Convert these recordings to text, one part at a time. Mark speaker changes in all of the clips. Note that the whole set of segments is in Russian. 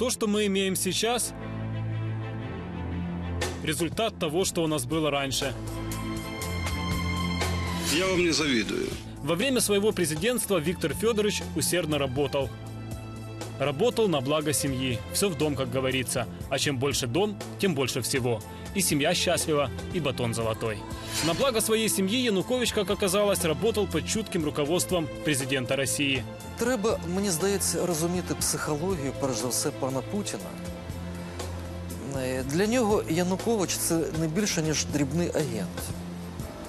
Speaker 1: То, что мы имеем сейчас, результат того, что у нас было раньше.
Speaker 2: Я вам не завидую.
Speaker 1: Во время своего президентства Виктор Федорович усердно работал. Работал на благо семьи. Все в дом, как говорится. А чем больше дом, тем больше всего И семья счастлива, и батон золотой. На благо своей семьи Янукович, как оказалось, работал под чутким руководством президента России.
Speaker 3: Треба, мені здається, розуміти психологію, перш за все, пана Путіна. Е, Для нього Янукович це не більше, ніж дрібний агент,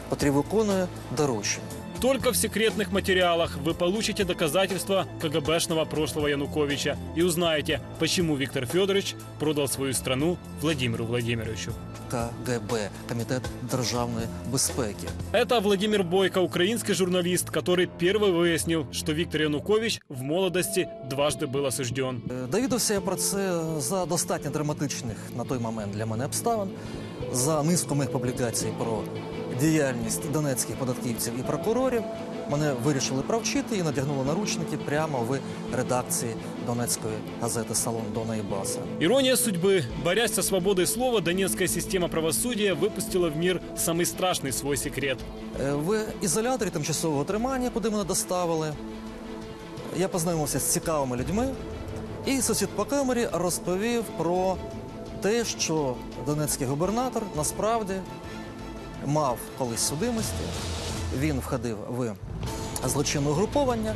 Speaker 3: котрий виконує доручення.
Speaker 1: Только в секретных материалах вы получите доказательства КГБшного прошлого Януковича и узнаете, почему Виктор Федорович продал свою страну Владимиру Владимировичу.
Speaker 3: КГБ Комітет державної безпеки.
Speaker 1: Это Владимир Бойко, украинский журналист, который первый выяснил, что Виктор Янукович в молодости дважды был осужден.
Speaker 3: Е, Довідався я про це за достатньо драматичних на той момент для мене обставин, за низку моїх публікацій про діяльність донецьких податківців і прокурорів. Мене вирішили провчити і надягнули наручники прямо в редакції донецької газети Салон Дона і Баса.
Speaker 1: Ирония судьбы. Борясь со свободой слова, донецкая система правосудия выпустила в мир самый страшный свой секрет.
Speaker 3: Е, В ізоляторі тимчасового тримання, куди мене доставили, я познайомився з цікавими людьми, і сусід по камері розповів про те, що донецький губернатор насправді мав колись судимості. Він входив в злочинне угруповання,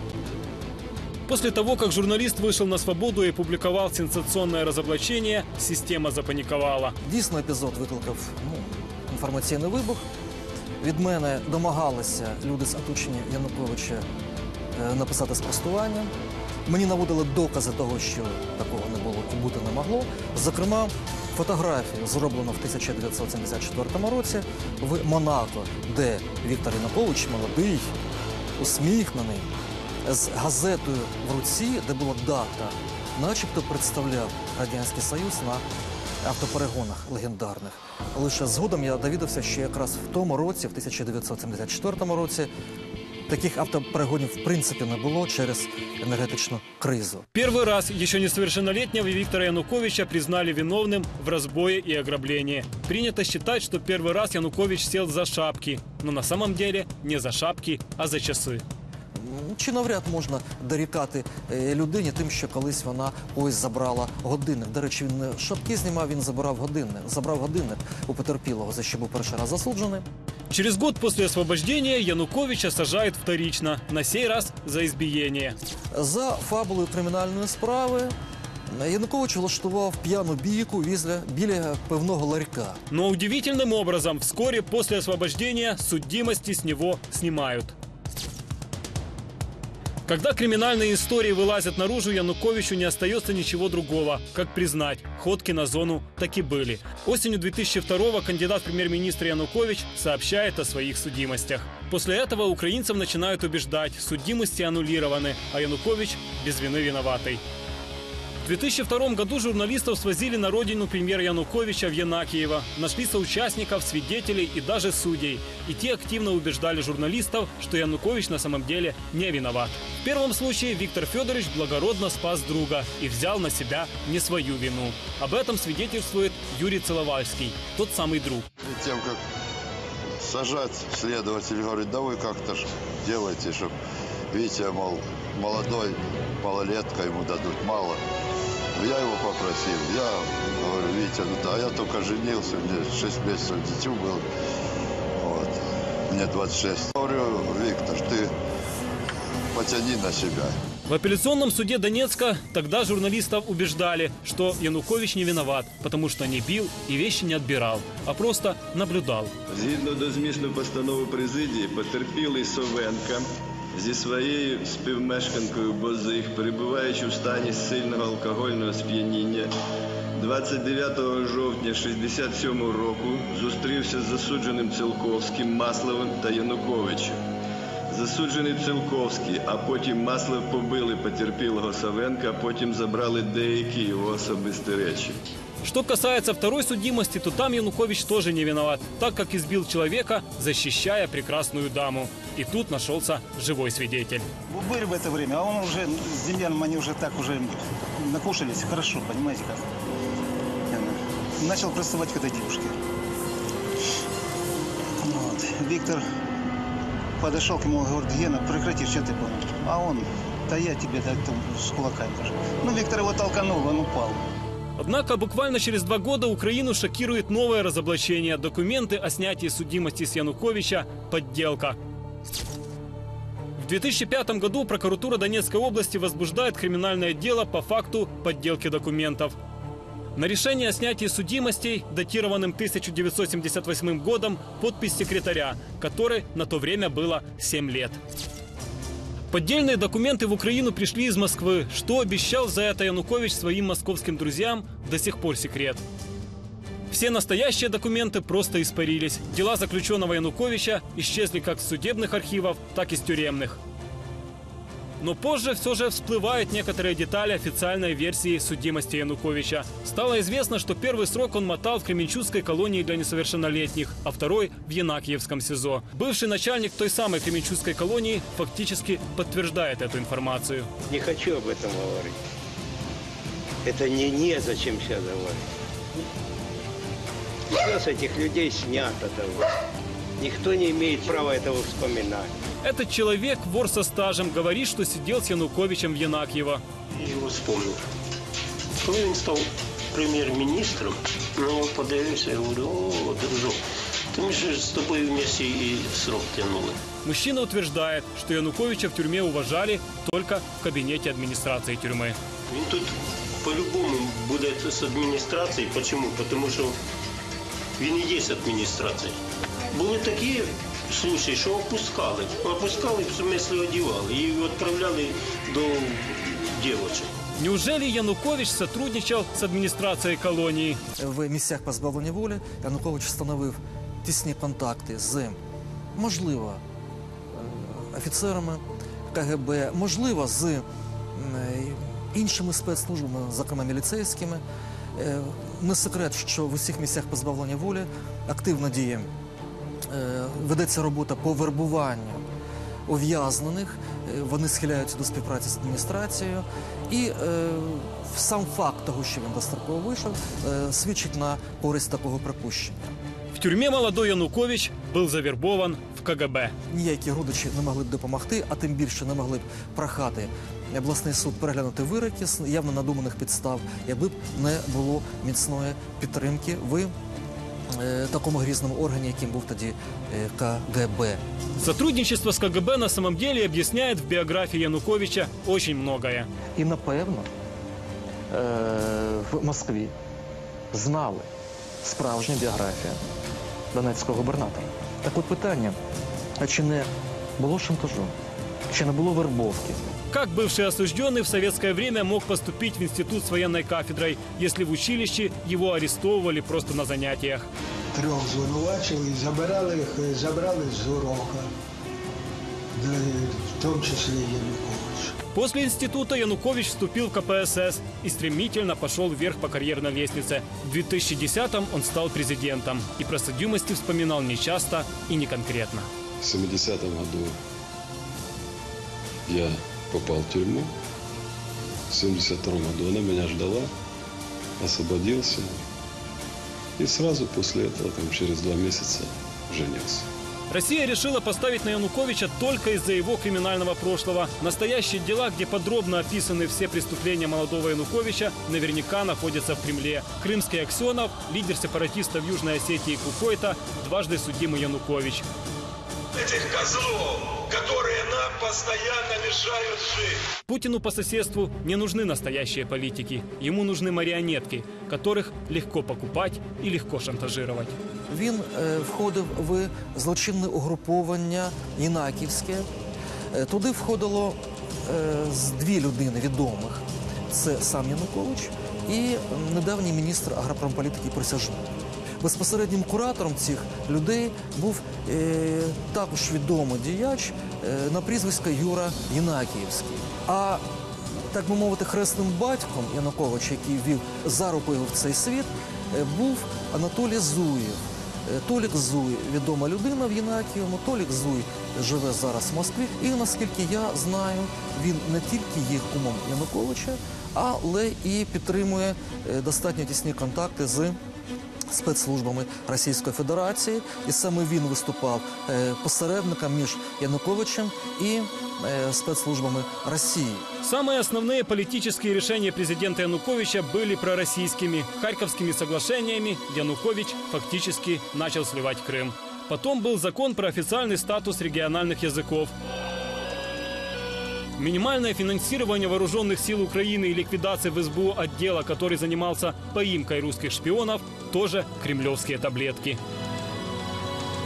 Speaker 1: После того, как журналист вышел на свободу и опубликовал сенсационное разоблачение, система запаниковала.
Speaker 3: Дійсно, епізод викликав ну, інформаційний вибух. Від мене домагалися люди з оточення Януковича е, написати спростування. Мені наводили докази того, що такого не було і бути не могло. Зокрема, фотографію, зроблену в 1974 році в Монако, де Віктор Янукович молодий, усміхнений, з газетою в руці, де була дата, начебто представляв Радянський Союз на автоперегонах легендарних. Лише згодом я довідався, що якраз в тому році, в 1974 році, таких автоперегонів в принципі не було через енергетичну кризу.
Speaker 1: Первый раз еще несовершеннолетнего Виктора Януковича признали виновным в разбое и ограблении. Принято считать, что первый раз Янукович сел за шапки, но на самом деле не за шапки, а за часы.
Speaker 3: М, Чи навряд можна дорікати е, людині тим, що колись вона ось забрала годинник. До речі, він не шапки знімав, він забрав годинник. Забрав годинник у потерпілого, за що був перший раз засуджений.
Speaker 1: Через год после освобождения Януковича сажают вторично, на сей раз за избиение.
Speaker 3: За фабулою кримінальної справи е, Янукович влаштував п'яну бійку візля біля певного ларька.
Speaker 1: Но удивительным образом вскоре после освобождения судимости с него снимают. Когда криминальные истории вылазят наружу, Януковичу не остается ничего другого, как признать, ходки на зону таки были. Осенью 2002-го кандидат в премьер-министра Янукович сообщает о своих судимостях. После этого украинцев начинают убеждать, судимости аннулированы, а Янукович без вины виноватый. В 2002 году журналистов свозили на родину премьера Януковича в Янакиево. Нашли соучастников, свидетелей и даже судей. И те активно убеждали журналистов, что Янукович на самом деле не виноват. В первом случае Виктор Федорович благородно спас друга и взял на себя не свою вину. Об этом свидетельствует Юрий Целовальский, тот самый друг.
Speaker 4: Перед тем, как сажать, следователь говорит, да вы как-то ж делайте, чтобы Витя, мол, молодой, малолетка, ему дадут мало. Я его попросил, я говорю, Витя, ну да, я только женился, мне 6 месяцев дитю было, вот, мне 26. Говорю, Виктор, ты потяни на себя.
Speaker 1: В апелляционном суде Донецка тогда журналистов убеждали, что Янукович не виноват, потому что не бил и вещи не отбирал, а просто наблюдал.
Speaker 5: Згідно до змісту постанови президії, потерпілий Совенка зі своєю співмешканкою Бозих, перебуваючи в стані сильного алкогольного сп'яніння, 29 жовтня 67 року зустрівся з засудженим Цілковським, Масловим та Януковичем. засуджений Пцилковський, а потім масло побили потерпілого Савенка, а потім забрали деякі його особисті речі.
Speaker 1: Что касается второй судимости, то там Янукович тоже не виноват, так как избил человека, защищая прекрасную даму. И тут нашелся живой свидетель.
Speaker 2: Были в это время, а он уже с Демьяном, они уже так уже накушались хорошо, понимаете как. Начал приставать к этой девушке. Вот. Виктор подошел к нему говорит, Гена, прекрати, что ты понял? А он, да я тебе да, там, с кулаками даже. Ну, Виктор его толканул, он упал.
Speaker 1: Однако буквально через два года Украину шокирует новое разоблачение. Документы о снятии судимости с Януковича – подделка. В 2005 году прокуратура Донецкой области возбуждает криминальное дело по факту подделки документов. На решение о снятии судимостей, датированным 1978 годом, подпись секретаря, которой на то время было 7 лет. Поддельные документы в Украину пришли из Москвы. Что обещал за это Янукович своим московским друзьям, до сих пор секрет. Все настоящие документы просто испарились. Дела заключенного Януковича исчезли как с судебных архивов, так и с тюремных. Но позже все же всплывают некоторые детали официальной версии судимости Януковича. Стало известно, что первый срок он мотал в Кременчугской колонии для несовершеннолетних, а второй – в Янакиевском СИЗО. Бывший начальник той самой Кременчугской колонии фактически подтверждает эту информацию.
Speaker 6: Не хочу об этом говорить. Это не незачем сейчас говорить. Все с этих людей снято давно. Никто не имеет права этого вспоминать.
Speaker 1: Этот человек, вор со стажем, говорит, что сидел с Януковичем в Янакиево.
Speaker 7: Я його вспомнив. Коли він став прем'єр-міністром, ну, подивився, я говорю, о, дружок, то ми ж з тобою вместе і срок тягнули.
Speaker 1: Мужчина утверждает, что Януковича в тюрьме уважали только в кабинете администрации тюрьмы.
Speaker 7: Він тут по-любому буде з адміністрації. Чому? Тому що він і є адміністрація. Були такі случаї, що опускали. Опускали, в смислі одівали і відправляли до дівочок.
Speaker 1: Неужели Янукович сотрудничал с администрацией колонии?
Speaker 3: В місцях позбавлення волі Янукович встановив тісні контакти з, можливо, е, офіцерами КГБ, можливо, з е, іншими спецслужбами, зокрема міліцейськими. Е, Не секрет, що в усіх місцях позбавлення волі активно діє. Е, Ведеться робота по вербуванню ув'язнених, Е, вони схиляються до співпраці з адміністрацією. І е, сам факт того, що він достроково вийшов, е, свідчить на користь такого припущення.
Speaker 1: В тюрьме молодой Янукович был завербован в КГБ.
Speaker 3: Ніякі родичі не могли б допомогти, а тим більше не могли б прохати обласний суд переглянути вироки з явно надуманих підстав, якби б не було міцної підтримки в е, такому грізному органі, яким був тоді е, КГБ.
Speaker 1: Сотрудничество с КГБ на самом деле объясняет в биографии Януковича очень многое.
Speaker 3: І напевно е, в Москві знали справжню біографію донецького губернатора. Так от питання: а чи не було шантажу? Чи не було вербовки?
Speaker 1: Как бывший осужденный в советское время мог поступить в институт с военной кафедрой, если в училище его арестовывали просто на занятиях?
Speaker 8: трьох звинувачили і забирали їх, забрали з урока, де, в тому числі Янукович.
Speaker 1: После института Янукович вступил в КПСС и стремительно пошел вверх по карьерной лестнице. В 2010-м он стал президентом и про судимости вспоминал нечасто и не конкретно.
Speaker 9: В 70 году я попал в тюрьму. В 72 году она меня ждала, освободился. И сразу после этого, там, через два месяца, женился.
Speaker 1: Россия решила поставить на Януковича только из-за его криминального прошлого. Настоящие дела, где подробно описаны все преступления молодого Януковича, наверняка находятся в Кремле. Крымский Аксенов, лидер сепаратистов Южной Осетии Кукойта, дважды судимый Янукович.
Speaker 10: этих козлов, которые нам постоянно мешают жить.
Speaker 1: Путину по соседству не нужны настоящие политики. Ему нужны марионетки, которых легко покупать и легко шантажировать.
Speaker 3: Він е, входив в злочинне угруповання Єнаківське. Е, туди входило е, з дві людини відомих: це сам Янукович і м, недавній міністр агропромполітики Присяжний. Безпосереднім куратором цих людей був е, також відомий діяч е, на прізвисько Юра Єнакіївський. А так би мовити, хресним батьком Януковича, який вів зарупу його в цей світ, е, був Анатолій Зуєв. Е, Толік Зуй відома людина в Єнакієвому. Толік Зуй живе зараз в Москві. І наскільки я знаю, він не тільки є кумом Януковича, але і підтримує е, достатньо тісні контакти з спецслужбами Російської Федерації, і саме він виступав е, посередником між Януковичем і е, спецслужбами Росії.
Speaker 1: Самые основные политические решения президента Януковича были пророссийскими. Харьковскими соглашениями Янукович фактически начал сливать Крым. Потом был закон про официальный статус региональных языков. Минимальное финансирование вооруженных сил Украины и ликвидация в СБУ отдела, который занимался поимкой русских шпионов, тоже кремлевские таблетки.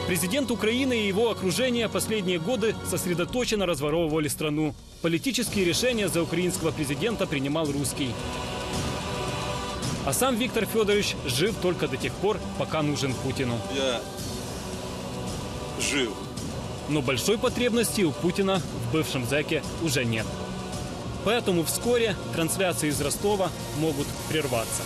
Speaker 1: Президент Украины и его окружение последние годы сосредоточенно разворовывали страну. Политические решения за украинского президента принимал русский. А сам Виктор Федорович жив только до тех пор, пока нужен Путину.
Speaker 9: Я жив.
Speaker 1: Но большой потребности у Путина в бывшем зэке уже нет. Поэтому вскоре трансляции из Ростова могут прерваться.